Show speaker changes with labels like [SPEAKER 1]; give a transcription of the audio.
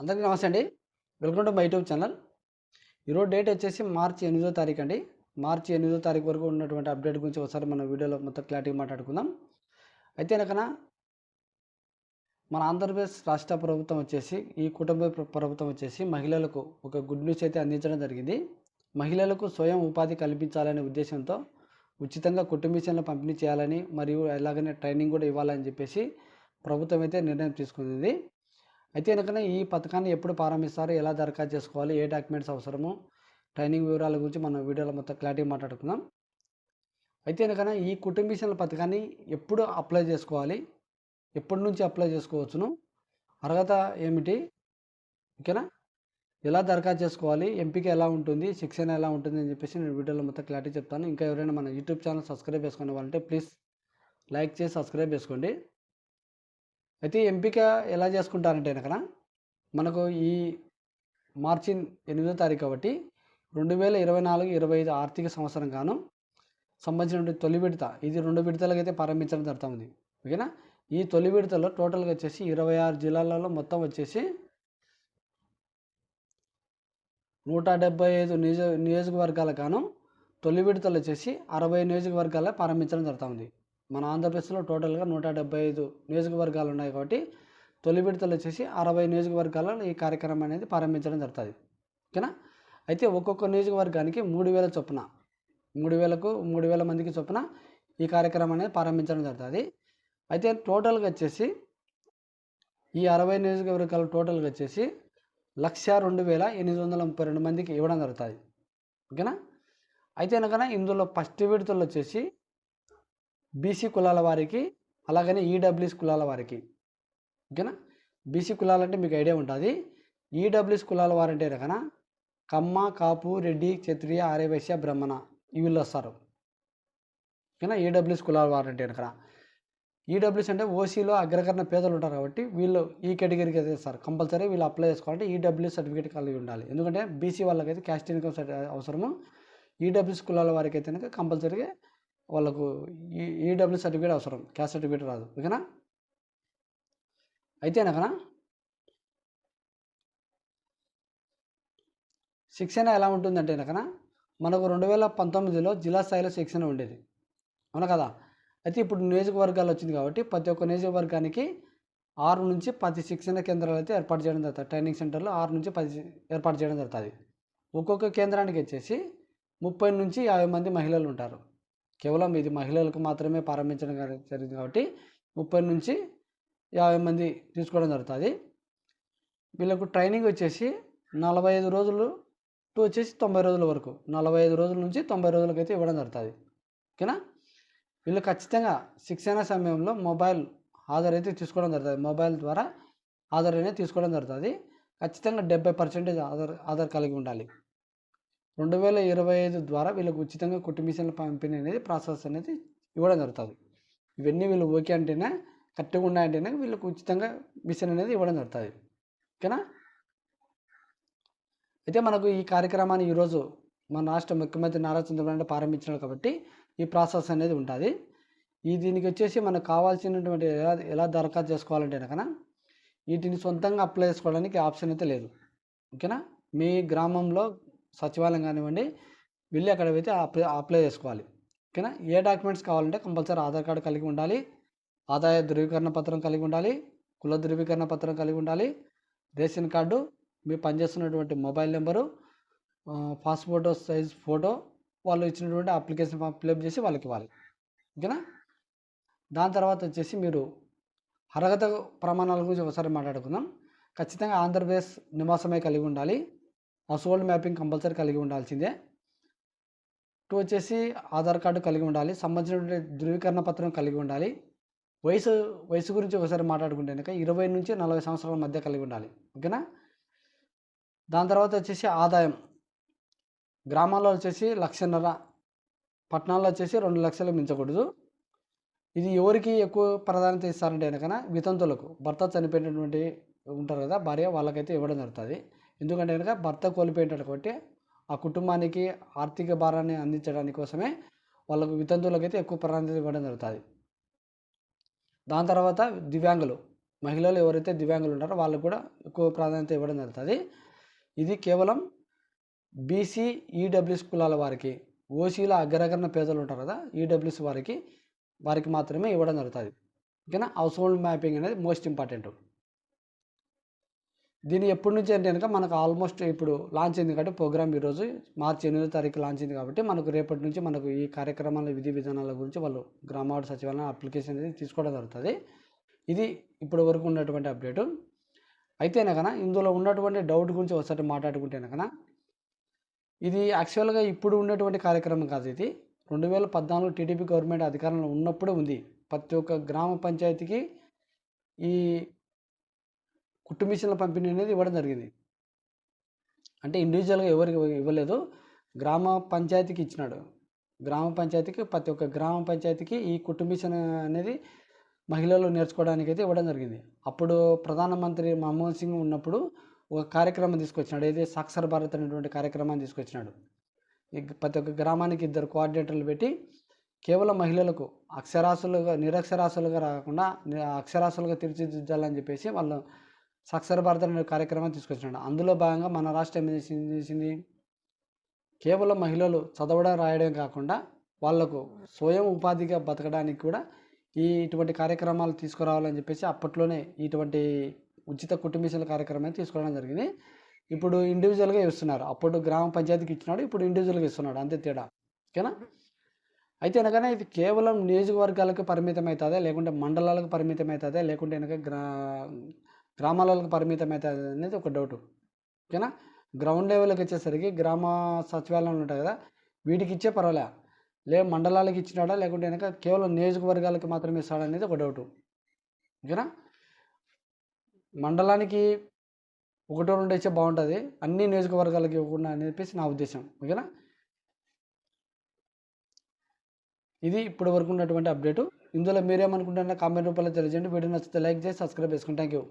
[SPEAKER 1] అందరికీ నమస్తే అండి. Welcome to my YouTube channel. ఈరోజు డేట్ వచ్చేసి మార్చి ఎనిమిదో తారీఖు అండి. మార్చి ఎనిమిదో తారీఖు వరకు ఉన్నటువంటి అప్డేట్ గురించి ఒకసారి మన వీడియోలో మొత్తం క్లారిటీ మాట్లాడుకుందాం. అయితే కనుక మన ఆంధ్రప్రదేశ్ రాష్ట్ర ప్రభుత్వం వచ్చేసి ఈ కుటుంబ ప్రభుత్వం వచ్చేసి మహిళలకు ఒక గుడ్ న్యూస్ అయితే అందించడం జరిగింది. మహిళలకు స్వయం ఉపాధి కల్పించాలనే ఉద్దేశంతో ఉచితంగా కుటుంబ మిషన్లు పంపిణీ చేయాలని మరియు ఎలాగనే ట్రైనింగ్ కూడా ఇవ్వాలని చెప్పేసి ప్రభుత్వం అయితే నిర్ణయం తీసుకుంది. అయితే కనుక ఈ పథకాన్ని ఎప్పుడు ప్రారంభిస్తారు ఎలా దరఖాస్తు చేసుకోవాలి ఏ డాక్యుమెంట్స్ అవసరము ట్రైనింగ్ వివరాల గురించి మనం వీడియోలో మొత్తం క్లారిటీ మాట్లాడుకుందాం. అయితే కనుక ఈ కుటుంబీషన్ల పథకాన్ని ఎప్పుడు అప్లై చేసుకోవాలి ఎప్పటి నుంచి అప్లై చేసుకోవచ్చును అర్హత ఏమిటి ఓకేనా? ఎలా దరఖాస్తు చేసుకోవాలి ఎంపిక ఎలా ఉంటుంది శిక్షణ ఎలా ఉంటుంది అని చెప్పేసి నేను వీడియోలో మొత్తం క్లారిటీ చెప్తాను. ఇంకా ఎవరైనా మన యూట్యూబ్ ఛానల్ సబ్స్క్రైబ్ చేసుకునే వాళ్ళంటే ప్లీజ్ లైక్ చేసి సబ్స్క్రైబ్ చేసుకోండి. అయితే ఎంపిక ఎలా చేసుకుంటారంటే కనుక మనకు ఈ మార్చి ఎనిమిదో తారీఖు కాబట్టి రెండు వేల ఇరవై నాలుగు ఇరవై ఐదు ఆర్థిక సంవత్సరం గాను సంబంధించినటువంటి తొలి విడత ఇది రెండు విడతలకైతే ప్రారంభించడం జరుగుతుంది. ఓకేనా? ఈ తొలి విడతలో టోటల్గా వచ్చేసి ఇరవై ఆరు జిల్లాలలో మొత్తం వచ్చేసి నూట డెబ్బై ఐదు నియోజ నియోజకవర్గాల గాను తొలి విడతలు వచ్చేసి అరవై నియోజకవర్గాల ప్రారంభించడం జరుగుతుంది. మన ఆంధ్రప్రదేశ్లో టోటల్గా నూట డెబ్బై ఐదు నియోజకవర్గాలు ఉన్నాయి కాబట్టి తొలి విడతలు వచ్చేసి అరవై నియోజకవర్గాలలో ఈ కార్యక్రమం అనేది ప్రారంభించడం జరుగుతుంది. ఓకేనా? అయితే ఒక్కొక్క నియోజకవర్గానికి మూడు వేల చొప్పున మూడు వేలకు మూడు వేల మందికి చొప్పున ఈ కార్యక్రమం అనేది ప్రారంభించడం జరుగుతుంది. అయితే టోటల్గా వచ్చేసి ఈ అరవై నియోజకవర్గాలు టోటల్గా వచ్చేసి లక్ష రెండు వేల ఎనిమిది వందల ముప్పై రెండు మందికి ఇవ్వడం జరుగుతుంది. ఓకేనా? అయితే కనుక ఇందులో ఫస్ట్ విడతలు వచ్చేసి బీసీ కులాల వారికి అలాగనే ఈడబ్ల్యూఎస్ కులాల వారికి. ఓకేనా? బీసీ కులాలంటే మీకు ఐడియా ఉంటుంది. ఈడబ్ల్యూఎస్ కులాల వారంటే కనుక కమ్మ కాపు రెడ్డి క్షత్రియ ఆర్యవైశ్య బ్రహ్మణ వీళ్ళు వస్తారు. ఓకేనా? ఈడబ్ల్యూఎస్ కులాల వారంటే కనుక ఈడబ్ల్యూఎస్ అంటే ఓసీలో అగ్రకరణ పేదలు ఉంటారు కాబట్టి వీళ్ళు ఈ కేటగిరీకి అయితే సార్ కంపల్సరీ వీళ్ళు అప్లై చేసుకోవాలంటే ఈడబ్ల్యూ సర్టిఫికేట్ కలిగి ఉండాలి. ఎందుకంటే బీసీ వాళ్ళకైతే క్యాస్ట్ ఇన్కమ్ సర్టి- అవసరము. ఈడబ్ల్యూఎస్ కులాల వారికి అయితే కనుక కంపల్సరీగా వాళ్ళకు ఈ ఈడబ్ల్యూ సర్టిఫికేట్ అవసరం. క్యాస్ట్ సర్టిఫికేట్ రాదు. ఓకేనా? అయితే కనుక శిక్షణ ఎలా ఉంటుందంటే కనుక మనకు రెండు వేల పంతొమ్మిదిలో జిల్లా స్థాయిలో శిక్షణ ఉండేది. అవునా కదా? అయితే ఇప్పుడు నియోజకవర్గాలు వచ్చింది కాబట్టి ప్రతి ఒక్క నియోజకవర్గానికి ఆరు నుంచి పది శిక్షణ కేంద్రాలు అయితే ఏర్పాటు చేయడం జరుగుతుంది. ట్రైనింగ్ సెంటర్లో ఆరు నుంచి పది ఏర్పాటు చేయడం జరుగుతుంది. ఒక్కొక్క కేంద్రానికి వచ్చేసి ముప్పై నుంచి యాభై మంది మహిళలు ఉంటారు. కేవలం ఇది మహిళలకు మాత్రమే ప్రారంభించడం జరిగింది కాబట్టి ముప్పై నుంచి యాభై మంది తీసుకోవడం జరుగుతుంది. వీళ్ళకు ట్రైనింగ్ వచ్చేసి నలభై ఐదు రోజులు టు వచ్చేసి తొంభై రోజుల వరకు నలభై ఐదు రోజుల నుంచి తొంభై రోజులకి అయితే ఇవ్వడం జరుగుతుంది. ఓకేనా? వీళ్ళు ఖచ్చితంగా శిక్షణ సమయంలో మొబైల్ ఆధార్ అయితే తీసుకోవడం జరుగుతుంది. మొబైల్ ద్వారా ఆధార్ అనేది తీసుకోవడం జరుగుతుంది. ఖచ్చితంగా డెబ్బై పర్సెంటేజ్ ఆధార్ ఆధార్ కలిగి ఉండాలి. రెండు వేల ఇరవై ఐదు ద్వారా వీళ్ళకి ఉచితంగా కుటుంబీషన్ల పంపిణీ అనేది ప్రాసెస్ అనేది ఇవ్వడం జరుగుతుంది. ఇవన్నీ వీళ్ళు ఓకే అంటేనే కరెక్ట్గా ఉన్నాయంటేనే వీళ్ళకి ఉచితంగా మిషన్ అనేది ఇవ్వడం జరుగుతుంది. ఓకేనా? అయితే మనకు ఈ కార్యక్రమాన్ని ఈరోజు మన రాష్ట్ర ముఖ్యమంత్రి నారా చంద్రబాబు ప్రారంభించినారు కాబట్టి ఈ ప్రాసెస్ అనేది ఉంటుంది. ఈ దీనికి వచ్చేసి మనకు కావాల్సినటువంటి ఎలా ఎలా దరఖాస్తు చేసుకోవాలంటే కనుక వీటిని సొంతంగా అప్లై చేసుకోవడానికి ఆప్షన్ అయితే లేదు. ఓకేనా? మీ గ్రామంలో సచివాలయం కానివ్వండి వెళ్ళి అక్కడ అయితే అప్లై అప్లై చేసుకోవాలి. ఓకేనా? ఏ డాక్యుమెంట్స్ కావాలంటే కంపల్సరీ ఆధార్ కార్డు కలిగి ఉండాలి ఆదాయ ధృవీకరణ పత్రం కలిగి ఉండాలి కుల ధృవీకరణ పత్రం కలిగి ఉండాలి రేషన్ కార్డు మీరు పనిచేస్తున్నటువంటి మొబైల్ నెంబరు ఆ, పాస్పోర్ట్ సైజ్ ఫోటో వాళ్ళు ఇచ్చినటువంటి అప్లికేషన్ ఫామ్ ఫిల్అప్ చేసి వాళ్ళకి ఇవ్వాలి. ఓకేనా? దాని తర్వాత వచ్చేసి మీరు అర్హత ప్రమాణాల గురించి ఒకసారి మాట్లాడుకుందాం. ఖచ్చితంగా ఆంధ్రప్రదేశ్ నివాసమే కలిగి ఉండాలి. ఆ సోల్డ్ మ్యాపింగ్ కంపల్సరీ కలిగి ఉండాల్సిందే. టూ వచ్చేసి ఆధార్ కార్డు కలిగి ఉండాలి. సంబంధించినటువంటి ధృవీకరణ పత్రం కలిగి ఉండాలి. వయసు వయసు గురించి ఒకసారి మాట్లాడుకుంటే కనుక ఇరవై నుంచి నలభై సంవత్సరాల మధ్య కలిగి ఉండాలి. ఓకేనా? దాని తర్వాత వచ్చేసి ఆదాయం. గ్రామాల్లో వచ్చేసి లక్షన్నర పట్టణాల్లో వచ్చేసి రెండు లక్షలు మించకూడదు. ఇది ఎవరికి ఎక్కువ ప్రాధాన్యత ఇస్తారంటే కనుక వితంతులకు. భర్త చనిపోయినటువంటి ఉంటారు కదా భార్య వాళ్ళకైతే ఇవ్వడం జరుగుతుంది. ఎందుకంటే కనుక భర్త కోల్పోయేటాడు కాబట్టి ఆ కుటుంబానికి ఆర్థిక భారాన్ని అందించడానికి కోసమే వాళ్ళకు వితంతువులకైతే ఎక్కువ ప్రాధాన్యత ఇవ్వడం జరుగుతుంది. దాని తర్వాత దివ్యాంగులు మహిళలు ఎవరైతే దివ్యాంగులు ఉంటారో వాళ్ళకు కూడా ఎక్కువ ప్రాధాన్యత ఇవ్వడం జరుగుతుంది. ఇది కేవలం బీసీ ఈడబ్ల్యూఎస్ కులాల వారికి ఓసీల అగ్రగరణ పేదలు ఉంటారు కదా ఈడబ్ల్యూఎస్ వారికి వారికి మాత్రమే ఇవ్వడం జరుగుతుంది. ఓకేనా? హౌస్ హోల్డ్ మ్యాపింగ్ అనేది మోస్ట్ ఇంపార్టెంట్. దీని ఎప్పటి నుంచి అంటే కనుక మనకు ఆల్మోస్ట్ ఇప్పుడు లాంచ్ అయింది కాబట్టి ప్రోగ్రామ్ ఈరోజు మార్చి ఎనిమిదో తారీఖు లాంచ్ అయింది కాబట్టి మనకు రేపటి నుంచి మనకు ఈ కార్యక్రమాల విధి విధానాల గురించి వాళ్ళు గ్రామ సచివాలయం అప్లికేషన్ అనేది తీసుకోవడం జరుగుతుంది. ఇది ఇప్పటి వరకు ఉన్నటువంటి అప్డేటు అయితే కనుక ఇందులో ఉన్నటువంటి డౌట్ గురించి ఒకసారి మాట్లాడుకుంటే కనుక ఇది యాక్చువల్గా ఇప్పుడు ఉన్నటువంటి కార్యక్రమం కాదు ఇది. రెండు వేల పద్నాలుగు టీడీపీ గవర్నమెంట్ అధికారంలో ఉన్నప్పుడే ఉంది. ప్రతి ఒక్క గ్రామ పంచాయతీకి ఈ కుట్టు మిషన్ల పంపిణీ అనేది ఇవ్వడం జరిగింది. అంటే ఇండివిజువల్గా ఎవరికి ఇవ్వలేదు. గ్రామ పంచాయతీకి ఇచ్చినాడు. గ్రామ పంచాయతీకి ప్రతి ఒక్క గ్రామ పంచాయతీకి ఈ కుట్టు మిషన్ అనేది మహిళలు నేర్చుకోవడానికి అయితే ఇవ్వడం జరిగింది. అప్పుడు ప్రధానమంత్రి మన్మోహన్ సింగ్ ఉన్నప్పుడు ఒక కార్యక్రమం తీసుకొచ్చినాడు. ఏది? సాక్షర భారత్ అనేటువంటి కార్యక్రమాన్ని తీసుకొచ్చినాడు. ప్రతి ఒక్క గ్రామానికి ఇద్దరు కోఆర్డినేటర్లు పెట్టి కేవలం మహిళలకు అక్షరాస్యులుగా నిరక్షరాస్యులుగా రాకుండా అక్షరాస్యులుగా తీర్చిదిద్దాలని చెప్పేసి వాళ్ళు సాక్షర భారత అనే కార్యక్రమం తీసుకొచ్చినాడు. అందులో భాగంగా మన రాష్ట్రం ఏం చేసింది? కేవలం మహిళలు చదవడం రాయడం కాకుండా వాళ్ళకు స్వయం ఉపాధిగా బతకడానికి కూడా ఈ ఇటువంటి కార్యక్రమాలు తీసుకురావాలని చెప్పేసి అప్పట్లోనే ఇటువంటి ఉచిత కుటుంబీసుల కార్యక్రమాన్ని తీసుకోవడం జరిగింది. ఇప్పుడు ఇండివిజువల్గా ఇస్తున్నారు అప్పుడు గ్రామ పంచాయతీకి ఇచ్చినాడు ఇప్పుడు ఇండివిజువల్గా ఇస్తున్నాడు అంతే తేడా. ఓకేనా? అయితే అనగానే ఇది కేవలం నియోజకవర్గాలకు పరిమితం అవుతుందా లేకుంటే మండలాలకు పరిమితం అవుతుందా లేకుంటే వెనక గ్రా గ్రామాలకు పరిమితం అవుతుంది అనేది ఒక డౌట్. ఓకేనా? గ్రౌండ్ లెవెల్కి వచ్చేసరికి గ్రామ సచివాలయాలు ఉంటాయి కదా వీటికి ఇచ్చే పర్వాలే. లే మండలాలకు ఇచ్చినాడా? లేకుంటే వెనక కేవలం నియోజకవర్గాలకు మాత్రమే ఇస్తాడా అనేది ఒక డౌట్. ఓకేనా? మండలానికి ఒకటో రెండు ఇచ్చే బాగుంటుంది. అన్ని నియోజకవర్గాలకి ఇవ్వకుండా అని చెప్పేసి నా ఉద్దేశం. ఓకేనా? ఇది ఇప్పటి వరకు ఉన్నటువంటి అప్డేటు. ఇందులో మీరేమనుకుంటున్నారో కామెంట్ రూపంలో తెలియజేయండి. వీడియో నచ్చితే లైక్ చేసి సబ్స్క్రైబ్ చేసుకోండి థ్యాంక్ యూ